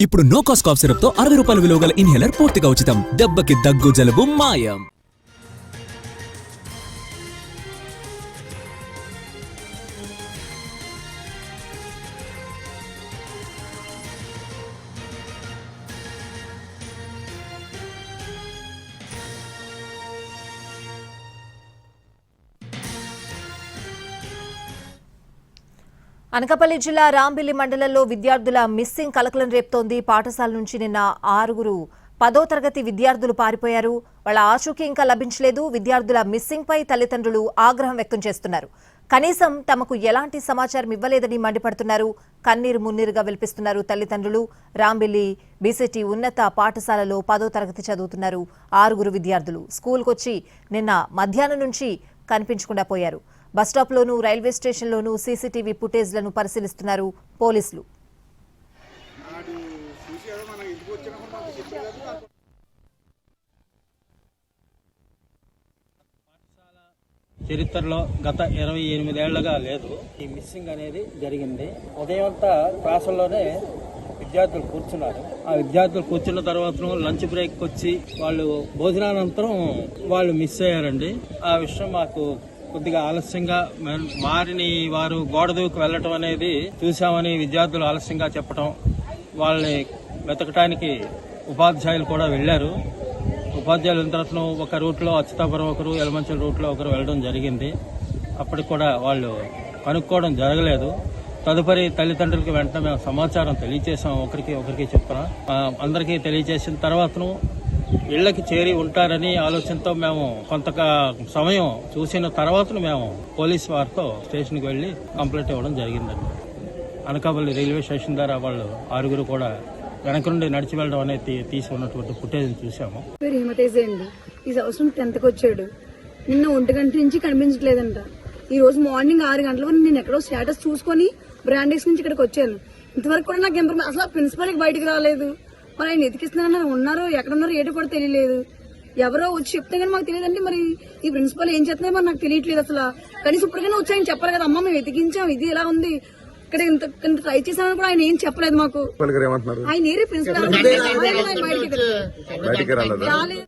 ఇప్పుడు no cost cough సిరప్తో అరవై రూపాయల విలువ గల ఇన్హేలర్ పూర్తిగా ఉచితం. దెబ్బకి దగ్గు జలుబు మాయం. అనకాపల్లి జిల్లా రాంబిల్లి మండలంలో విద్యార్థుల మిస్సింగ్ కలకలం రేపుతోంది. పాఠశాల నుంచి నిన్న ఆరుగురు పదో తరగతి విద్యార్థులు పారిపోయారు. వాళ్ళ ఆచూకీ ఇంకా లభించలేదు. విద్యార్థుల మిస్సింగ్ పై తల్లిదండ్రులు ఆగ్రహం వ్యక్తం చేస్తున్నారు. కనీసం తమకు ఎలాంటి సమాచారం ఇవ్వలేదని మండిపడుతున్నారు. కన్నీరు మున్నీరుగా విలిపిస్తున్నారు తల్లిదండ్రులు. రాంబిల్లి బీసీటీ ఉన్నత పాఠశాలలో పదో తరగతి చదువుతున్నారు ఆరుగురు విద్యార్థులు. స్కూల్కొచ్చి నిన్న మధ్యాహ్నం నుంచి కనిపించకుండా పోయారు. బస్టాప్లోనూ రైల్వే స్టేషన్లోనూ సీసీటీవీ ఫుటేజ్లను పరిశీలిస్తున్నారు పోలీసులు. చరిత్రలో గత ఇరవై ఎనిమిదేళ్ళుగా లేదు. ఈ మిస్సింగ్ అనేది జరిగింది. ఉదయం అంతా క్లాసుల్లోనే విద్యార్థులు కూర్చున్నారు. ఆ విద్యార్థులు కూర్చున్న తర్వాత లంచ్ బ్రేక్ వచ్చి వాళ్ళు భోజనానంతరం వాళ్ళు మిస్ అయ్యారండి. ఆ విషయం మాకు కొద్దిగా ఆలస్యంగా మారిని వారు గోడ దూకి వెళ్ళటం అనేది చూసామని విద్యార్థులు ఆలస్యంగా చెప్పటం వాళ్ళని వెతకటానికి ఉపాధ్యాయులు కూడా వెళ్ళారు. ఉపాధ్యాయులు అయిన తర్వాత ఒక రూట్లో అచ్యుతాపురం ఒకరు ఎలమంచల రూట్లో ఒకరు వెళ్ళడం జరిగింది. అప్పటికి కూడా వాళ్ళు కనుక్కోవడం జరగలేదు. తదుపరి తల్లిదండ్రులకి వెంటనే మేము సమాచారం తెలియచేసాం ఒకరికి ఒకరికి చెప్పిన అందరికీ తెలియజేసిన తర్వాతను ఇళ్ళకి చేరి ఉంటారని ఆలోచనతో మేము కొంత సమయం చూసిన తర్వాత మేము పోలీస్ వారితో స్టేషన్కి వెళ్ళి కంప్లైంట్ ఇవ్వడం జరిగిందండి. అనకాపల్లి రైల్వే స్టేషన్ ద్వారా వాళ్ళు ఆరుగురు కూడా వెనక నుండి నడిచి వెళ్ళడం అనేది తీసి ఉన్నటువంటి ఫుటేజ్ చూసాము పేరు అండి. ఈ సంవత్సరం టెన్త్కి వచ్చాడు. నిన్న ఒంటి గంట నుంచి కనిపించట్లేదంట. ఈ రోజు మార్నింగ్ ఆరు గంటల వరకు నేను ఎక్కడో స్టేటస్ చూసుకొని బ్రాండెక్స్ నుంచి ఇక్కడికి వచ్చాను. ఇంతవరకు కూడా నాకు ఇన్ఫర్మేషన్ అసలు ప్రిన్సిపల్కి బయటకు రాలేదు. మరి ఆయన ఎతికిస్తున్నా ఉన్నారో ఎక్కడ ఉన్నారో ఏటో కూడా తెలియలేదు. ఎవరో వచ్చి చెప్తే కానీ మాకు తెలియదండి. మరి ఈ ప్రిన్సిపల్ ఏం చేస్తున్నారో మరి నాకు తెలియట్లేదు అసలు. కనీసం ఇప్పటికైనా వచ్చి ఆయన చెప్పాలి కదా. అమ్మ మేము వెతికించాం. ఇది ఇలా ఉంది? ఇక్కడ ఇంత ఇంత ట్రై చేసామని కూడా ఆయన ఏం చెప్పలేదు మాకు. ఆయన ఏరే ప్రిన్సిపల్ రాలేదు.